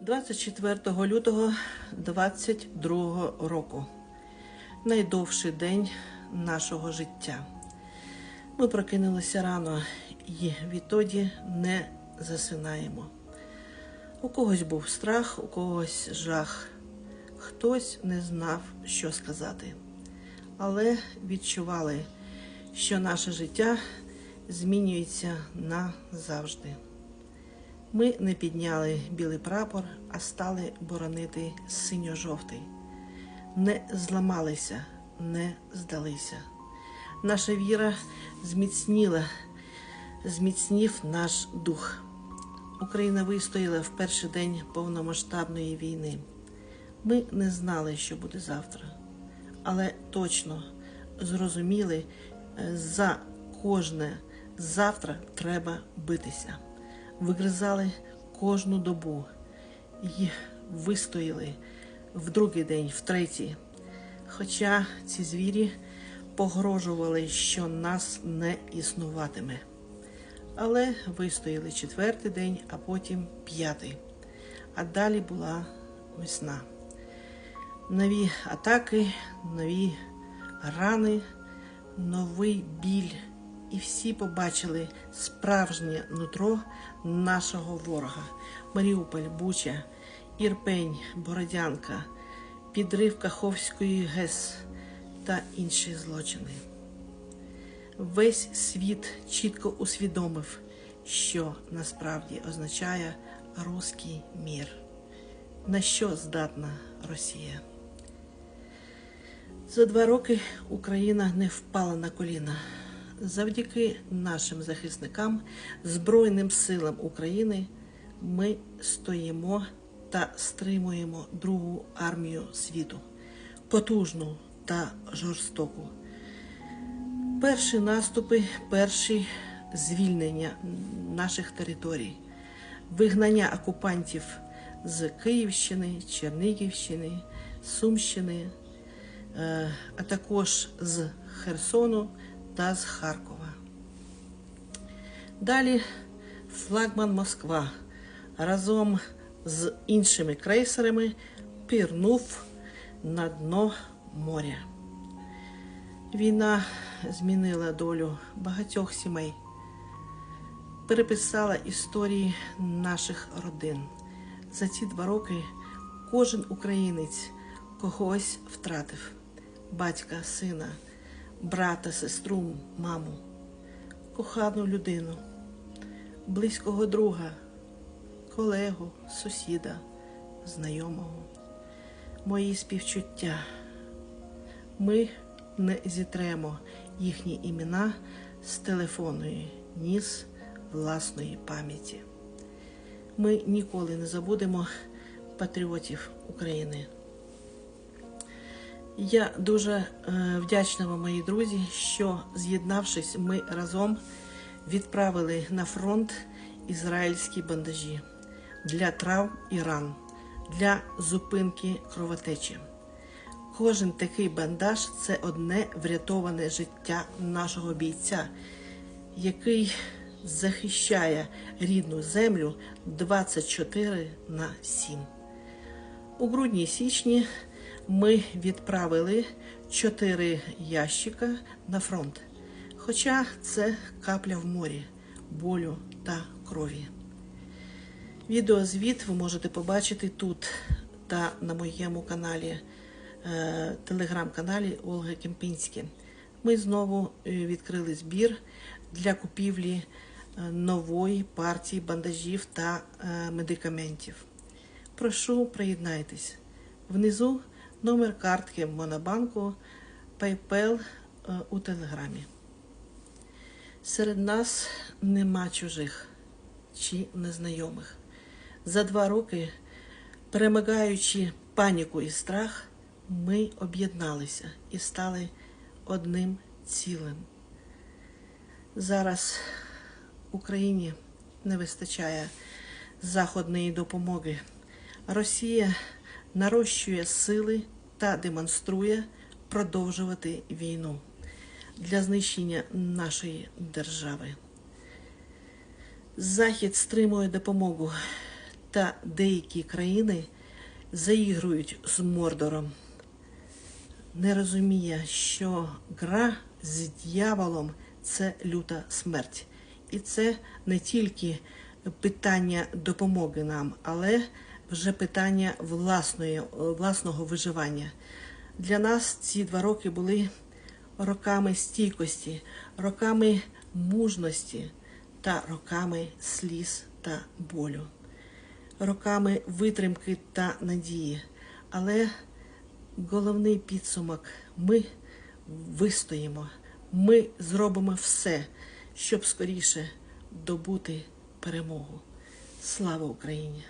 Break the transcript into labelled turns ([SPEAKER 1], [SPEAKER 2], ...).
[SPEAKER 1] 24 лютого 22 року. Найдовший день нашого життя. Ми прокинулися рано і відтоді не засинаємо. У когось був страх, у когось жах, хтось не знав, що сказати, але відчували, що наше життя змінюється назавжди. Ми не підняли білий прапор, а стали боронити синьо-жовтий. Не зламалися, не здалися. Наша віра зміцніла, зміцнів наш дух. Україна вистояла в перший день повномасштабної війни. Ми не знали, що буде завтра, але точно зрозуміли, е, за кожне завтра треба битися. Вигризали кожну добу і вистояли в другий день, в третій. Хоча ці звірі погрожували, що нас не існуватиме. Але вистояли четвертий день, а потім п'ятий. А далі була весна. Нові атаки, нові рани, новий біль. І всі побачили справжнє нутро нашого ворога: Маріуполь, Буча, Ірпень, Бородянка, підрив Каховської ГЕС та інші злочини. Весь світ чітко усвідомив, що насправді означає руський мір, на що здатна Росія. За два роки Україна не впала на коліна. Завдяки нашим захисникам, Збройним силам України, ми стоїмо та стримуємо Другу армію світу, потужну та жорстоку. Перші наступи, перші звільнення наших територій, вигнання окупантів з Київщини, Чернігівщини, Сумщини, е, а також з Херсону та з Харкова. Далі флагман Москва разом з іншими крейсерами пірнув на дно моря. Війна змінила долю багатьох сімей, переписала історії наших родин. За ці два роки кожен українець когось втратив батька, сина, брата, сестру, маму, кохану людину, близького друга, колегу, сусіда, знайомого. Мої співчуття. Ми не зітремо їхні імена з телефонної ніс власної пам'яті. Ми ніколи не забудемо патріотів України. Я дуже е, вдячна вам, мої друзі, що з'єднавшись, ми разом відправили на фронт ізраїльські бандажі для трав і ран, для зупинки кровотечі. Кожен такий бандаж це одне врятоване життя нашого бійця, який захищає рідну землю 24 на 7. У грудні січні ми відправили 4 ящика на фронт. Хоча це капля в морі болю та крові. Відеозвіт ви можете побачити тут та на моєму каналі, е, телеграм-каналі Ольги Кемпінські. Ми знову е, відкрили збір для купівлі е, нової партії бандажів та медикаментів. Прошу приєднайтесь. Внизу номер картки Монобанку, PayPal е, у Телеграмі. Серед нас нема чужих чи незнайомих. За два роки, перемагаючи паніку і страх, ми об'єдналися і стали одним цілим. Зараз Україні не вистачає заходної допомоги. Росія нарощує сили та демонструє продовжувати війну для знищення нашої держави. Захід стримує допомогу та деякі країни заігрують з Мордором. Не розуміє, що гра з дьяволом це люта смерть. І це не тільки питання допомоги нам, але вже питання власної, власного виживання. Для нас ці два роки були роками стійкості, роками мужності та роками сліз та болю, роками витримки та надії. Але головний підсумок ми вистоїмо, ми зробимо все, щоб скоріше добути перемогу. Слава Україні!